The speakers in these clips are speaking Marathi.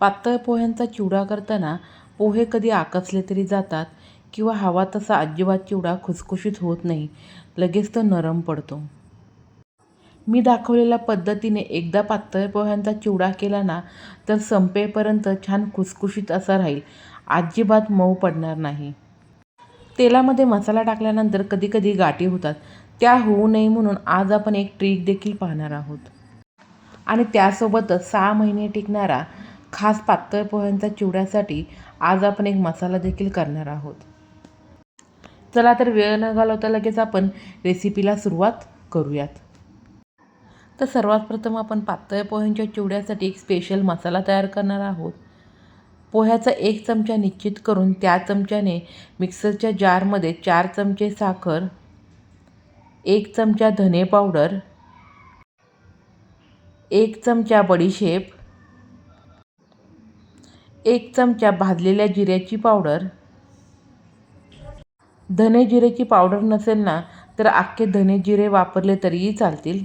पातळ पोह्यांचा चिवडा करताना पोहे कधी आकसले तरी जातात किंवा हवा तसा अजिबात चिवडा खुसखुशीत होत नाही लगेच तो नरम पडतो. मी दाखवलेल्या पद्धतीने एकदा पातळ पोह्यांचा चिवडा केला ना तर संपेपर्यंत छान खुसखुशीत असा राहील. अजिबात मऊ पडणार नाही. तेलामध्ये मसाला टाकल्यानंतर कधी कधी गाठी होतात. त्या होऊ नये म्हणून आज आपण एक ट्रिक देखील पाहणार आहोत. आणि त्यासोबतच सहा महिने टिकणारा खास पातळ पोह्यांचा चिवड्यासाठी आज आपण एक मसाला देखील करणार आहोत. चला तर वेळ न घालवता लगेच आपण रेसिपीला सुरुवात करूयात. तर सर्वात प्रथम आपण पातळ पोह्यांच्या चिवड्यासाठी एक स्पेशल मसाला तयार करणार आहोत. पोह्याचा एक चमचा निश्चित करून त्या चमच्याने मिक्सरच्या जारमध्ये चार चमचे साखर एक चमचा धने पावडर एक चमचा बडीशेप एक चमचा भाजलेल्या जिऱ्याची पावडर. धने जिऱ्याची पावडर नसेल ना तर अख्खे धने जिरे वापरले तरीही चालतील.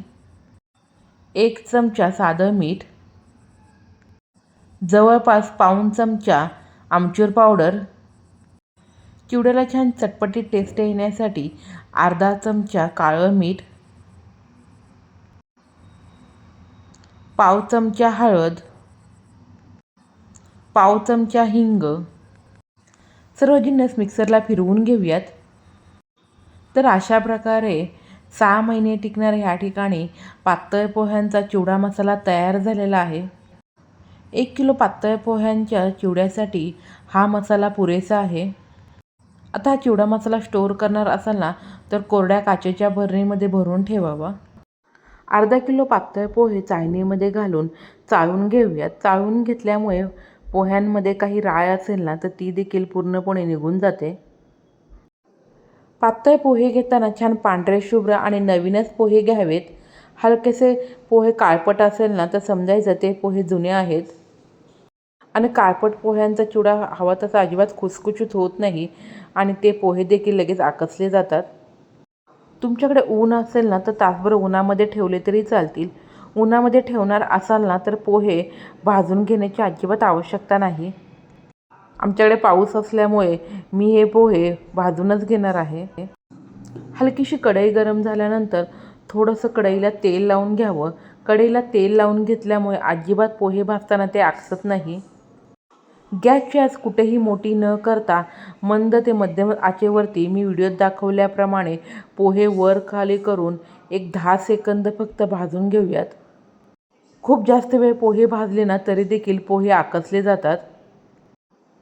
एक चमचा साधं मीठ. जवळपास पाऊण चमचा आमचूर पावडर. चिवड्याला छान चटपटीत टेस्ट येण्यासाठी अर्धा चमचा काळं मीठ. पाव चमचा हळद. पाव चमचा हिंग. सर्व जिन्नस मिक्सरला फिरवून घेऊयात. तर अशा प्रकारे सहा महिने टिकणाऱ्या ह्या ठिकाणी पातळ पोह्यांचा चिवडा मसाला तयार झालेला आहे. एक किलो पातळ पोह्यांच्या चिवड्यासाठी हा मसाला पुरेसा आहे. आता हा चिवडा मसाला स्टोअर करणार असाल ना तर कोरड्या काचेच्या भरणीमध्ये भरून ठेवावा. अर्धा किलो पातळ पोहे चाळणीमध्ये घालून चाळून घेऊयात. चाळून घेतल्यामुळे पोह्यांमध्ये काही राळ असेल ना तर ती देखील पूर्णपणे निघून जाते. पातळ पोहे घेताना छान पांढरे शुभ्र आणि नवीनच पोहे घ्यावेत. हलकेसे पोहे काळपट असेल ना तर समजायचं ते पोहे जुने आहेत. आणि काळपट पोह्यांचा चुडा हवा तसा अजिबात खुसखुशीत होत नाही आणि ते पोहे देखील लगेच आकसले जातात. तुमच्याकडे ऊन असेल ना तर तासभर उन्हामध्ये ठेवले तरी चालतील. उन्हामध्ये ठेवणार असाल ना तर पोहे भाजून घेण्याची अजिबात आवश्यकता नाही. आमच्याकडे पाऊस असल्यामुळे मी हे पोहे भाजूनच घेणार आहे. हलकीशी कढई गरम झाल्यानंतर थोडंसं कढईला तेल लावून घ्यावं. कढईला तेल लावून घेतल्यामुळे अजिबात पोहे भाजताना ते आकसत नाही. गॅसची आज कुठेही मोठी न करता मंद ते मध्यम आचेवरती मी व्हिडिओत दाखवल्याप्रमाणे पोहे वर खाली करून एक दहा सेकंद फक्त भाजून घेऊयात. खूप जास्त वेळ पोहे भाजले ना तरी देखील पोहे आकसले जातात.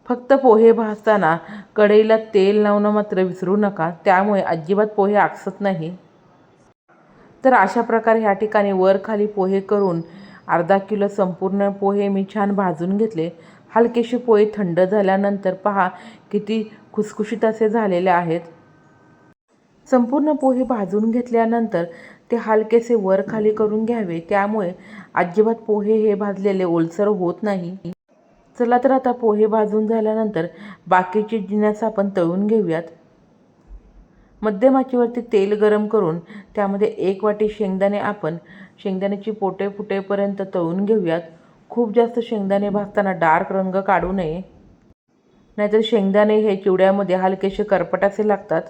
फक्त पोहे भाजताना कढईला तेल लावणं मात्र विसरू नका त्यामुळे अजिबात पोहे आकसत नाही. तर अशा प्रकारे ह्या ठिकाणी वर खाली पोहे करून अर्धा किलो संपूर्ण पोहे मी छान भाजून घेतले. हलकेशी पोहे थंड झाल्यानंतर पहा किती खुसखुशीत असे झालेले आहेत. संपूर्ण पोहे भाजून घेतल्यानंतर ते हलकेसे वर खाली करून घ्यावे. त्यामुळे अजिबात पोहे हे भाजलेले ओलसर होत नाही. चला तर आता पोहे भाजून झाल्यानंतर बाकीचे जिन्यास आपण तळून घेऊयात. मध्यमाचीवरती तेल गरम करून त्यामध्ये एक वाटी शेंगदाणे आपण शेंगदाण्याची पोटे फुटेपर्यंत तळून घेऊयात. खूप जास्त शेंगदाणे भाजताना डार्क रंग काढू नये. नाहीतर शेंगदाणे हे चिवड्यामध्ये हलकेसे करपटाचे लागतात.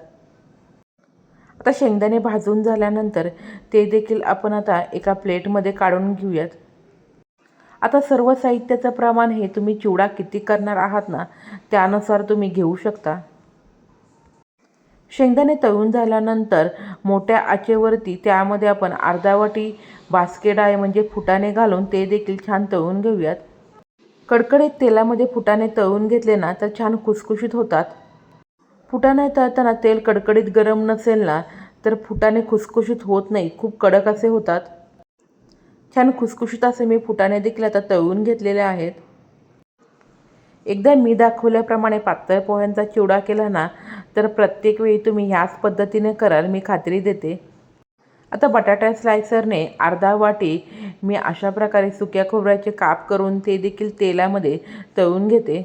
आता शेंगदाणे भाजून झाल्यानंतर ते देखील आपण आता एका प्लेटमध्ये काढून घेऊयात. आता सर्व साहित्याचं प्रमाण हे तुम्ही चिवडा किती करणार आहात ना त्यानुसार तुम्ही घेऊ शकता. शेंगदाणे तळून झाल्यानंतर मोठ्या आचेवरती त्यामध्ये आपण अर्धावटी वाटी म्हणजे फुटाणे घालून ते देखील छान तळून घेऊयात. कडकडीत तेलामध्ये फुटाणे तळून घेतले ना तर छान खुसखुशीत होतात. फुटाणे तळताना तेल कडकडीत गरम नसेल ना तर फुटाणे खुसखुशीत होत नाही. खूप कडक असे होतात. छान खुसखुशीत असे मी फुटाणे देखील आता तळून घेतलेले आहेत. एकदा मी दाखवल्याप्रमाणे पातळ पोह्यांचा चिवडा केला ना तर प्रत्येक वेळी तुम्ही ह्याच पद्धतीने कराल मी खात्री देते. आता बटाटा स्लायसरने अर्धा वाटी मी अशा प्रकारे सुक्या खोबऱ्याचे काप करून ते देखील तेलामध्ये तळून घेते.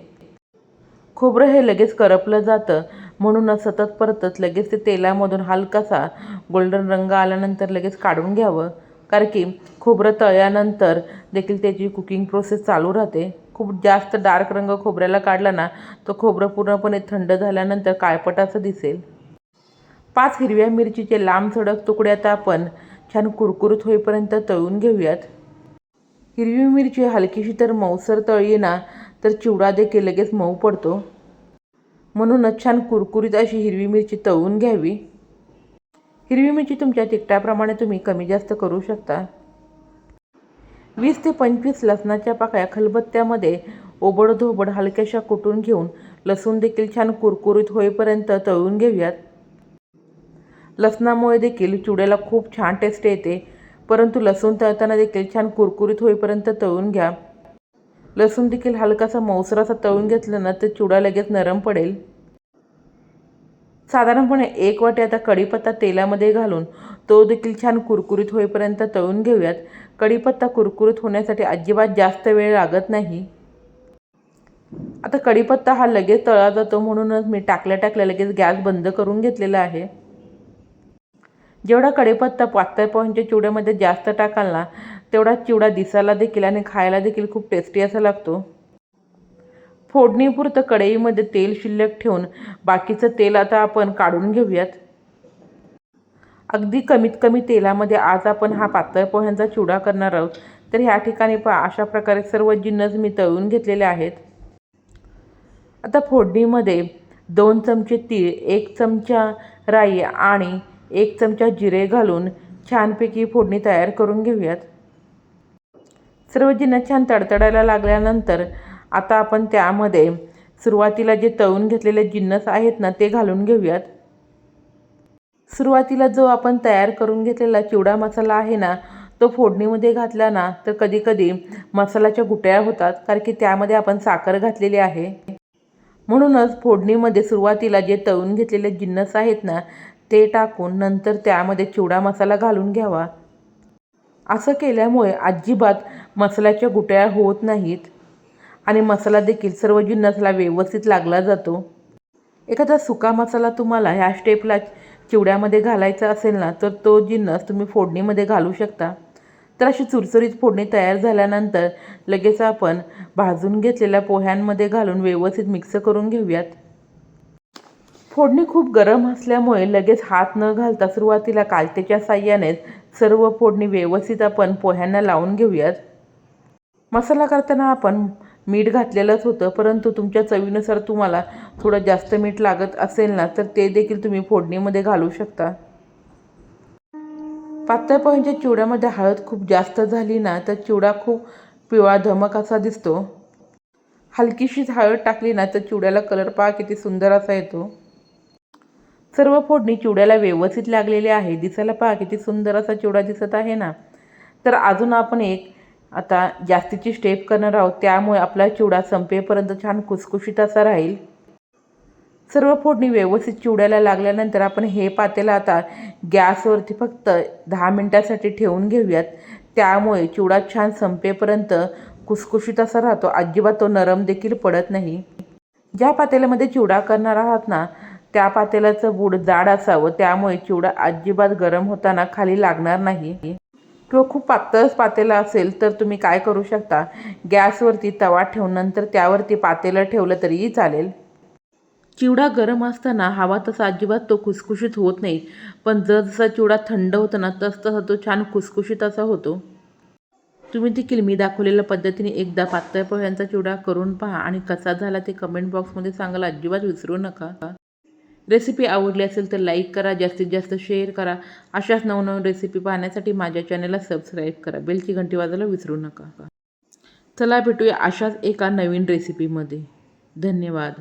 खोबरं हे लगेच करपलं जातं. म्हणूनच सतत परतत लगेच ते तेलामधून हलकासा गोल्डन रंग आल्यानंतर लगेच काढून घ्यावं. कारण की खोबरं तळल्यानंतर देखील त्याची कुकिंग प्रोसेस चालू राहते. खूप खूप जास्त डार्क रंग खोबऱ्याला काढला ना तो खोबरं पूर्णपणे थंड झाल्यानंतर काळपट असं दिसेल. पाच हिरव्या मिरचीचे लांब सडक तुकडे आता आपण छान कुरकुरीत होईपर्यंत तळून घेऊयात. हिरवी मिरची हलकीशी तर मऊसर तळली ना तर चिवडा देखील लगेच मऊ पडतो. म्हणूनच छान कुरकुरीत अशी हिरवी मिरची तळून घ्यावी. हिरवी मिरची तुमच्या तिकटाप्रमाणे तुम्ही कमी जास्त करू शकता. वीस ते पंचवीस लसणाच्या पाकळ्या खलबत्त्यामध्ये ओबडधोबड हलक्याशा कुटून घेऊन लसूण देखील छान कुरकुरीत होईपर्यंत तळून घेऊयात. लसणामुळे देखील चुड्याला खूप छान टेस्ट येते. परंतु लसूण तळताना देखील छान कुरकुरीत होईपर्यंत तळून घ्या. लसूण देखील हलकासा मौसरासा असा तळून घेतलं ना तर चुडा लगेच नरम पडेल. साधारणपणे एक वाटी आता कढीपत्ता तेलामध्ये घालून तो देखील छान कुरकुरीत होईपर्यंत तळून घेऊयात. कढीपत्ता कुरकुरीत होण्यासाठी अजिबात जास्त वेळ लागत नाही. आता कढीपत्ता हा लगेच तळा जातो म्हणूनच मी टाकल्या टाकल्या लगेच गॅस बंद करून घेतलेला आहे. जेवढा कढीपत्ता पातळ पोह्यांच्या चिवड्यामध्ये जास्त टाकाल ना तेवढा चिवडा दिसायला देखील आणि खायला देखील खूप टेस्टी असा लागतो. फोडणीपुरतं कढईमध्ये तेल शिल्लक ठेवून बाकीचं तेल आता आपण काढून घेऊयात. अगदी कमीत कमी तेलामध्ये आज आपण हा पातळ पोह्यांचा चिवडा करणार आहोत. तर ह्या ठिकाणी पहा अशा प्रकारे सर्व जिन्नस मी तळून घेतलेले आहेत. आता फोडणीमध्ये दोन चमचे तीळ एक चमचा राई आणि एक चमचा जिरे घालून छानपैकी फोडणी तयार करून घेऊयात. सर्व जिन्नस छान तडतडायला लागल्यानंतर आता आपण त्यामध्ये सुरुवातीला जे तळून घेतलेले जिन्नस आहेत ना ते घालून घेऊयात. सुरुवातीला जो आपण तयार करून घेतलेला चिवडा मसाला आहे ना तो फोडणीमध्ये घातला ना तर कधीकधी मसाल्याच्या गुटळ्या होतात कारण की त्यामध्ये आपण साखर घातलेली आहे. म्हणूनच फोडणीमध्ये सुरुवातीला जे तळून घेतलेले जिन्नस आहेत ना ते टाकून नंतर त्यामध्ये चिवडा मसाला घालून घ्यावा. असं केल्यामुळे अजिबात मसाल्याच्या गुटळ्या होत नाहीत आणि मसाला देखील सर्व जिन्नसला व्यवस्थित लागला जातो. एखादा सुका मसाला तुम्हाला ह्या स्टेपला चिवड्यामध्ये घालायचा असेल ना तर तो जिन्नस तुम्ही फोडणीमध्ये घालू शकता. तर अशी चुरचुरीत फोडणी तयार झाल्यानंतर लगेच आपण भाजून घेतलेल्या पोह्यांमध्ये घालून व्यवस्थित मिक्स करून घेऊयात. फोडणी खूप गरम असल्यामुळे लगेच हात न घालता सुरुवातीला कालतेच्या साह्यानेच सर्व फोडणी व्यवस्थित आपण पोह्यांना लावून घेऊयात. मसाला करताना आपण मीठ घातलेलंच होतं परंतु तुमच्या चवीनुसार तुम्हाला थोडं जास्त मीठ लागत असेल ना तर ते देखील तुम्ही फोडणीमध्ये घालू शकता. पातळ पोह्यांच्या चिवड्यामध्ये हळद खूप जास्त झाली ना तर चिवडा खूप पिवळा धमक असा दिसतो. हलकीशीच हळद टाकली ना तर चिवड्याला कलर पहा किती सुंदर असा येतो. सर्व फोडणी चिवड्याला व्यवस्थित लागलेली आहे. दिसायला पहा किती सुंदर असा चिवडा दिसत आहे ना. तर अजून आपण एक आता जास्तीची स्टेप करणार आहोत. त्यामुळे आपला चिवडा संपेपर्यंत छान खुसखुशीत असा राहील. सर्व फोडणी व्यवस्थित चिवड्याला लागल्यानंतर आपण हे पातेलं आता गॅसवरती फक्त दहा मिनटासाठी ठेवून घेऊयात. त्यामुळे चिवडा छान संपेपर्यंत खुसखुशीत असा राहतो. अजिबात तो नरम देखील पडत नाही. ज्या पातेल्यामध्ये चिवडा करणार आहात ना त्या पातेल्याचं बूड जाड असावं त्यामुळे चिवडा अजिबात गरम होताना खाली लागणार नाही. किंवा खूप पातळच पातेलं असेल तर तुम्ही काय करू शकता? गॅसवरती तवा ठेवून नंतर त्यावरती पातेलं ठेवलं तरीही चालेल. चिवडा गरम असताना हवा तसा अजिबात तो खुसखुशीत होत नाही. पण जसा चिवडा थंड होताना तस तसा तो छान खुसखुशीत असा होतो. तुम्ही देखील मी दाखवलेल्या पद्धतीने एकदा पातळ पोह्यांचा चिवडा करून पहा आणि कसा झाला ते कमेंट बॉक्समध्ये सांगायला अजिबात विसरू नका. रेसिपी आवडली असेल तर लाईक करा जास्तीत जास्त शेअर करा. अशाच नवनवीन रेसिपी पाहण्यासाठी माझ्या चॅनलला सबस्क्राईब करा. बेलची घंटी वाजायला विसरू नका. चला भेटूया अशाच एका नवीन रेसिपीमध्ये. धन्यवाद.